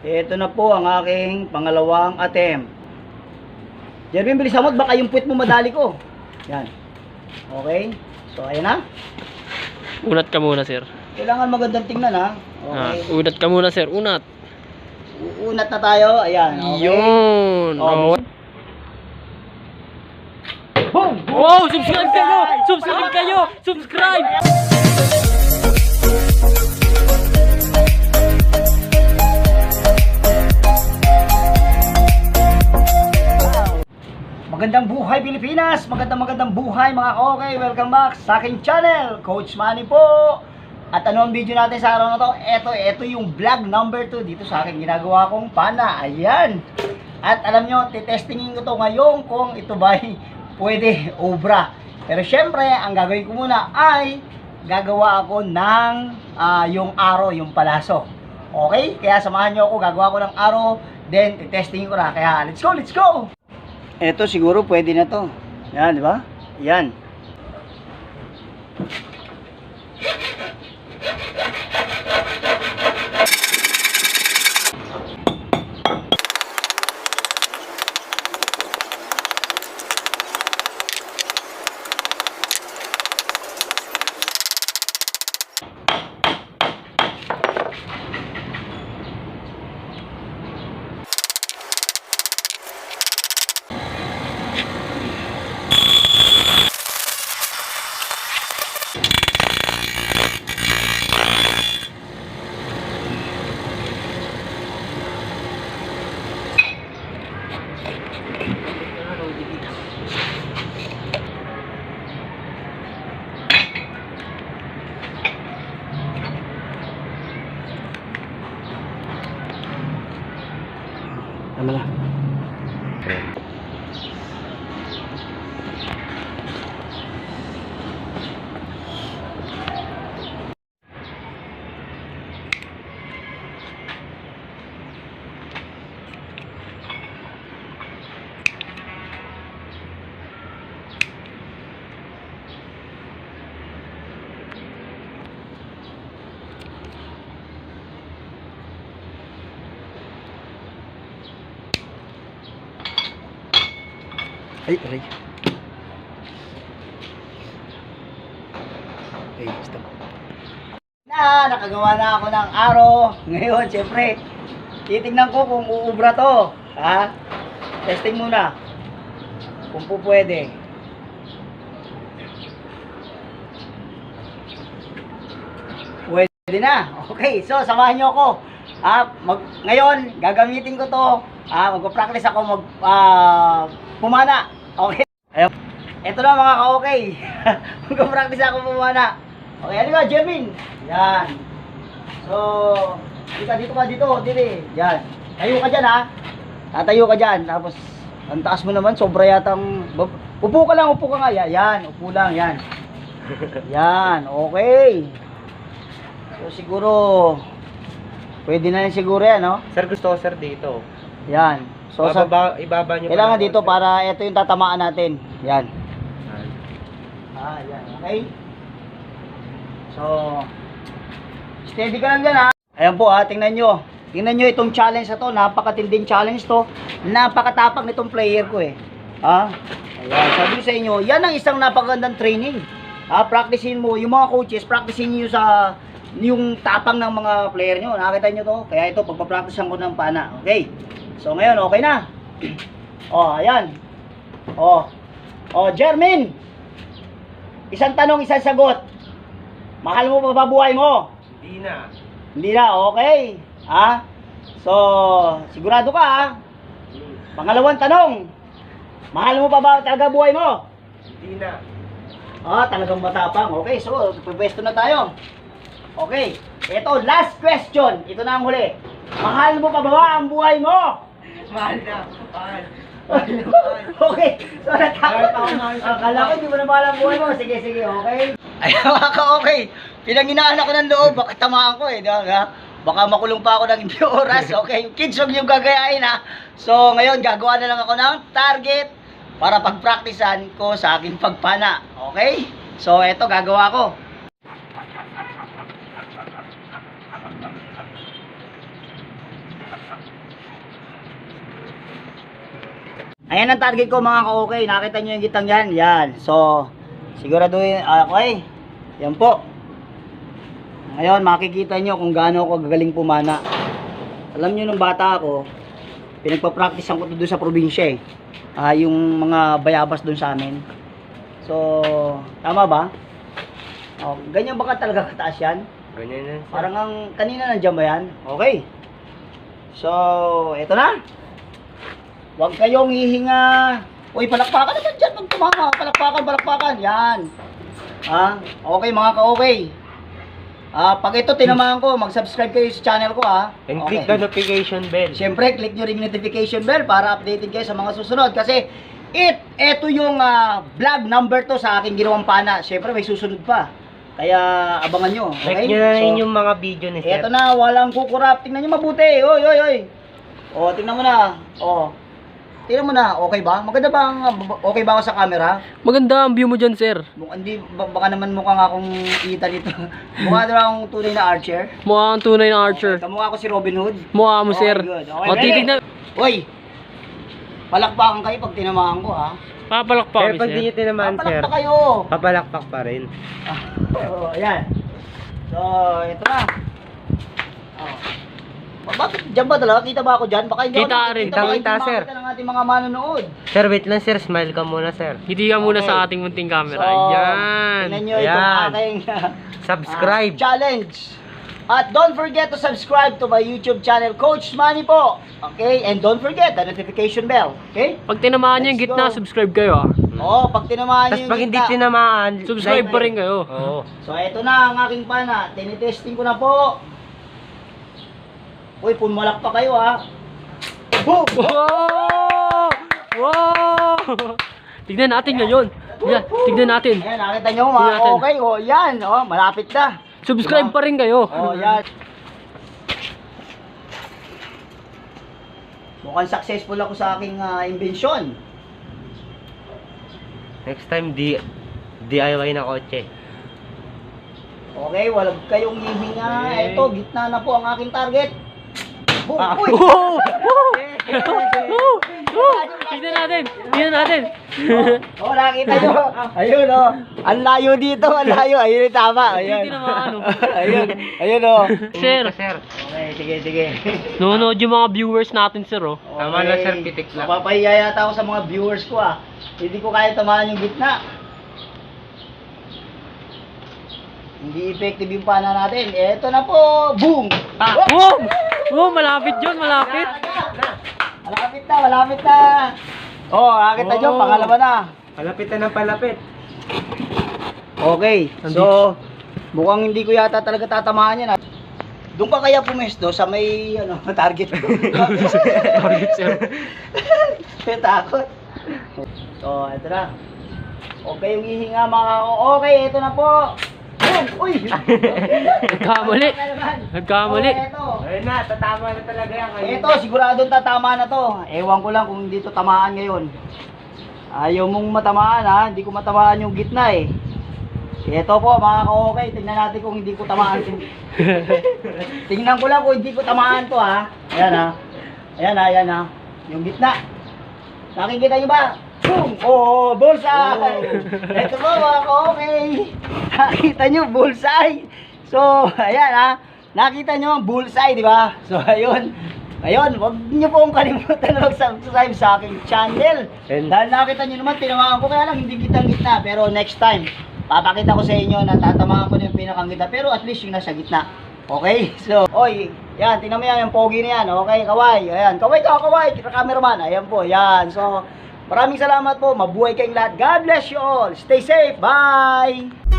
Ito na po ang aking pangalawang attempt. Jervin, bilisan mo at baka yung puwit mo madali ko. Yan. Okay. So, ayan na. Unat ka muna, sir. Kailangan magandang tingnan ha. Ah, Okay. unat ka muna, sir. Unat. Uunat na tayo. Ayan. Okay. Yun. Oh, Oh. Boom! Wow, subscribe kayo! Subscribe kayo! Subscribe! Magandang buhay Pilipinas! Magandang magandang buhay mga okay! Welcome back sa aking channel, Coach Manny po! At ano ang video natin sa araw na to? Ito, ito yung vlog number 2 dito sa aking ginagawa kong pana. Ayan! At alam nyo, titestingin ko to ngayon kung ito ba ay pwede obra. Pero syempre, ang gagawin ko muna ay gagawa ako ng ah, yung aro, yung palaso. Okay? Kaya samahan nyo ako, gagawa ko ng aro, then titestingin ko na. Kaya let's go, let's go! Ito siguro pwede na to. Yan, di ba? Yan. Tama na. Ay, aray. Okay, stop. Na, nakagawa na ako ng aro. Ngayon, syempre, titignan ko kung uubra to. Ha? Testing muna. Kung po pwede. Pwede na. Okay, so samahan nyo ako. Ah, mag, ngayon, gagamitin ko to. Ah, magpa-practice ako mag ah, pumana. Okay. Ayun. Ito na mga ka-okay. magpa-practice ako pumana. Okay, ano ba, Jermin? Yan. So, dito, dito ka, dito, dito. Yan. Tayo ka dyan, ha? Tatayo ka dyan. Tapos, ang taas mo naman, sobra yatang... Upo ka lang, upo ka nga. Yan, yan upo lang, yan. Yan, okay. So, siguro, pwede na rin siguro yan, no? Sir, gusto ko sir dito. Yan. So, sa, Bababa, ibaba nyo kailangan pala dito para ito yung tatamaan natin. Yan. Ah, yan. Okay? So, steady ka lang dyan, ha? Ayan po, ha? Tingnan nyo. Tingnan nyo itong challenge na to. Napakatinding challenge to. Napakatapang nitong player ko, eh. Ha? Ayan. Sabi ko sa inyo, yan ang isang napakagandang training. Ha? Practicein mo. Yung mga coaches, practicein nyo sa yung tapang ng mga player nyo. Nakakita nyo to? Kaya ito, pagpapracticean ko ng pana. Okay? So, ngayon, okay na. oh, ayan. Oh. Oh, Jermin! Isang tanong, isang sagot. Mahal mo pa ba buhay mo? Hindi na. Hindi na, okay. Ha? So, sigurado ka ha? Pangalawang tanong. Mahal mo pa ba talaga buhay mo? Hindi na. Ah, talagang matapang. Okay, so, pwesto na tayo. Okay. Ito, last question. Ito na ang huli. Mahal mo pa ba ang buhay mo? Mahal na. Mahal. okay. So, natakot ako. Akala ko hindi mo na mahal ang buhay mo. Sige, sige, okay. Ay, mga ka-okay. Pinanginaan ako ng loob. Baka tamaan ko eh. di ba? Baka makulong pa ako ng hindi oras. Okay. Kids, huwag niyong gagayain ha. So, ngayon, gagawa na lang ako ng target para pagpraktisan ko sa aking pagpana. Okay? So, eto, gagawa ko. Ayan ang target ko mga ka-okay. Nakita nyo yung gitang yan. Yan. So, siguraduhin. ah, Okay. Yan po. Ngayon, makikita nyo kung gaano ako gagaling pumana. Alam nyo nung bata ako, pinagpa-practice ko doon sa probinsya eh. Ah, yung mga bayabas doon sa amin. So, tama ba? Oh, ganyan ba ka talaga kataas yan? Ganyan yan. Parang ang kanina nandiyan ba yan? Okay. So, eto na. Huwag kayong hihinga. Uy, palakpakan naman dyan. Pag tumama, palakpakan, palakpakan. Yan. Ha? Okay, mga ka-okay. Ah, pag ito tinamaan ko, mag-subscribe kayo sa channel ko ha. And click the notification bell. Siyempre, click nyo rin yung notification bell para updated kayo sa mga susunod. Kasi, it, eto yung ah, vlog number to sa aking ginawang pana. Siyempre, may susunod pa. Kaya, abangan nyo. Like Okay? nyo na rin So, yung mga video ni sir. Eto na, walang kukurap. Tingnan nyo mabuti. Oy, oy, oy. O, tingnan mo na. O. Tingnan mo na. Okay ba? Maganda ba ang, okay ba ako sa camera? Maganda ang view mo dyan, sir. Mukha, hindi, ba- baka naman mukha nga akong kita dito. mukha na akong tunay na archer. Mukha kang tunay na archer. Okay, kamukha ko si Robin Hood. Mukha mo, Okay, sir. good. Okay, O, titignan. Oy! Palakpakan kayo pag tinamaan ko, ha? Papalakpak Pero kami, pag di sir. nyo tinamaan, sir, Papalakpak kayo! papalakpak pa rin. Ah, oh, ayan. So, ito na. Oh. Ba- Bakit dyan ba talaga? Kita ba ako dyan? Baka hindi Kita ako, rin. Kita, baka Kita, hindi sir. makita ng ating mga manonood. Sir, wait lang sir. Smile ka muna, sir. Hindi ka muna Okay. sa ating munting camera. So, Yan. Tingnan nyo itong Ayan. aking Subscribe. ah, challenge. At don't forget to subscribe to my YouTube channel, Coach Manny po. Okay? And don't forget the notification bell. Okay? Pag tinamaan nyo yung Let's gitna, go. subscribe kayo, ah. Oo, pag tinamaan nyo Tapos yung pag hindi gitna. tinamaan, Subscribe like- pa rin kayo. Oo. So, eto na ang aking pana. Tinitesting ko na po. Uy, pumalak pa kayo ha. Boom! Wow! Wow! Tignan natin ngayon. Yan, tignan natin. Yan, nakita nyo mga natin. okay. O, yan. O, malapit na. Subscribe Diba? pa rin kayo. O, yan. Mukhang successful ako sa aking ah, invention. Next time, di DIY na kotse. Okay, wala kayong hihinga. Okay. Ito, gitna na po ang aking target. Boom! Ah. Uy! Wow! Wow! Wow! Tignan natin. Tignan natin. Oh, nakita nyo. Ayun, oh. Ang layo dito, ang layo. Ayun yung tama. Ayun. Hindi oh. ayun, ayun, oh. Sir, sir. Okay, sige, sige. nanonood yung mga viewers natin, sir, oh. Tama na, sir, pitik lang. Mapapahiya yata ako sa mga viewers ko, ah. Hindi ko kaya tamaan yung gitna. Hindi effective yung pana natin. Eto na po. Boom! Ah, wow! Wow, malapit yun, malapit. Malapit na, malapit na. Oh, nakita nyo, Oh. pangalawa na. Palapit na ng palapit. Okay, so mukhang hindi ko yata talaga tatamaan yan. ah. Doon ka kaya pumesto sa may ano, target. Target, sir. May takot. So, ito na. Okay yung hihinga mga Okay, ito na po. Boom! Uy! Nagkamali. Nagkamali. Ito. Ayun na, tatama na talaga yan. ngayon. Ito, sigurado tatama na to. Ewan ko lang kung hindi to tamaan ngayon. Ayaw mong matamaan ha, hindi ko matamaan yung gitna eh. Ito po mga ka-okay, tingnan natin kung hindi ko tamaan. Tingnan ko lang kung hindi ko tamaan to ha. Ayan ha. Ayan ha, ayan ha. Yung gitna. Nakikita nyo ba? Boom! Oo, bullseye! Ito po mga ka-okay. Nakita nyo, bullseye. So, ayan ha. Nakita nyo ang bullseye, di ba? So, ayun. Ayun, wag niyo pong kalimutan na mag-subscribe sa aking channel. And- Dahil nakita nyo naman, tinamaan ko kaya lang hindi kitang-gitna. Pero next time, papakita ko sa inyo na tatamaan ko na yung pinakang gitna. Pero at least yung nasa gitna. Okay? So, oy, yan, tingnan mo yan, yung pogi na yan. Okay, kaway. Ayan, kaway ka, kaway. Cameraman, ayan po, yan. So, maraming salamat po. Mabuhay kayong lahat. God bless you all. Stay safe. Bye!